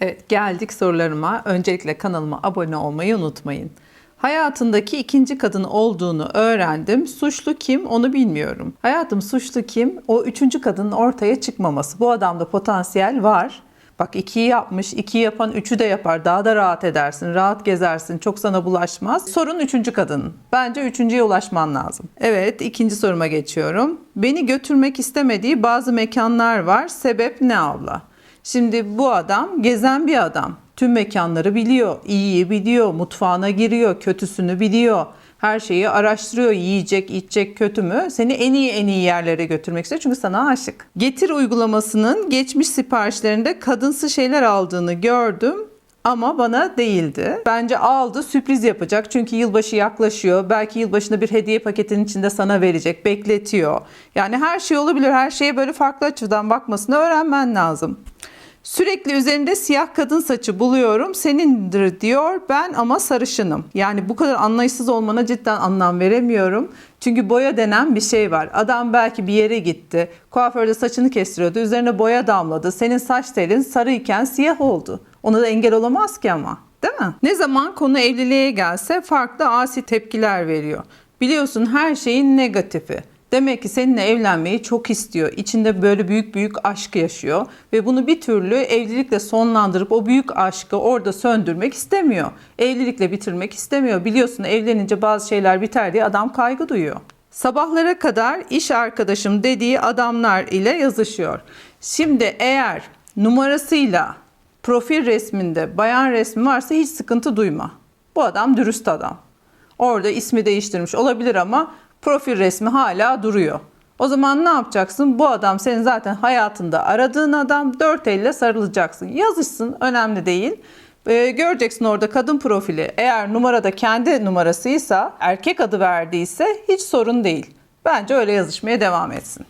Evet geldik sorularıma. Öncelikle kanalıma abone olmayı unutmayın. Hayatındaki ikinci kadın olduğunu öğrendim. Suçlu kim onu bilmiyorum. Hayatım suçlu kim? O üçüncü kadının ortaya çıkmaması. Bu adamda potansiyel var. Bak ikiyi yapmış, ikiyi yapan üçü de yapar. Daha da rahat edersin, rahat gezersin, çok sana bulaşmaz. Sorun üçüncü kadının. Bence üçüncüye ulaşman lazım. Evet, ikinci soruma geçiyorum. Beni götürmek istemediği bazı mekanlar var. Sebep ne abla? Şimdi bu adam gezen bir adam. Tüm mekanları biliyor, iyiyi biliyor, mutfağına giriyor, kötüsünü biliyor. Her şeyi araştırıyor. Yiyecek, içecek kötü mü? Seni en iyi en iyi yerlere götürmek istiyor çünkü sana aşık. Getir uygulamasının geçmiş siparişlerinde kadınsı şeyler aldığını gördüm ama bana değildi. Bence aldı sürpriz yapacak çünkü yılbaşı yaklaşıyor. Belki yılbaşında bir hediye paketinin içinde sana verecek, bekletiyor. Yani her şey olabilir. Her şeye böyle farklı açıdan bakmasını öğrenmen lazım. Sürekli üzerinde siyah kadın saçı buluyorum. Senindir diyor. Ben ama sarışınım. Yani bu kadar anlayışsız olmana cidden anlam veremiyorum. Çünkü boya denen bir şey var. Adam belki bir yere gitti. Kuaförde saçını kestiriyordu. Üzerine boya damladı. Senin saç telin sarıyken siyah oldu. Ona da engel olamaz ki ama. Değil mi? Ne zaman konu evliliğe gelse farklı asi tepkiler veriyor. Biliyorsun her şeyin negatifi. Demek ki seninle evlenmeyi çok istiyor. İçinde böyle büyük büyük aşk yaşıyor ve bunu bir türlü evlilikle sonlandırıp o büyük aşkı orada söndürmek istemiyor. Evlilikle bitirmek istemiyor. Biliyorsun evlenince bazı şeyler biter diye adam kaygı duyuyor. Sabahlara kadar iş arkadaşım dediği adamlar ile yazışıyor. Şimdi eğer numarasıyla profil resminde bayan resmi varsa hiç sıkıntı duyma. Bu adam dürüst adam. Orada ismi değiştirmiş olabilir ama profil resmi hala duruyor. O zaman ne yapacaksın? Bu adam senin zaten hayatında aradığın adam dört elle sarılacaksın. Yazışsın önemli değil. Ee, göreceksin orada kadın profili. Eğer numarada kendi numarasıysa, erkek adı verdiyse hiç sorun değil. Bence öyle yazışmaya devam etsin.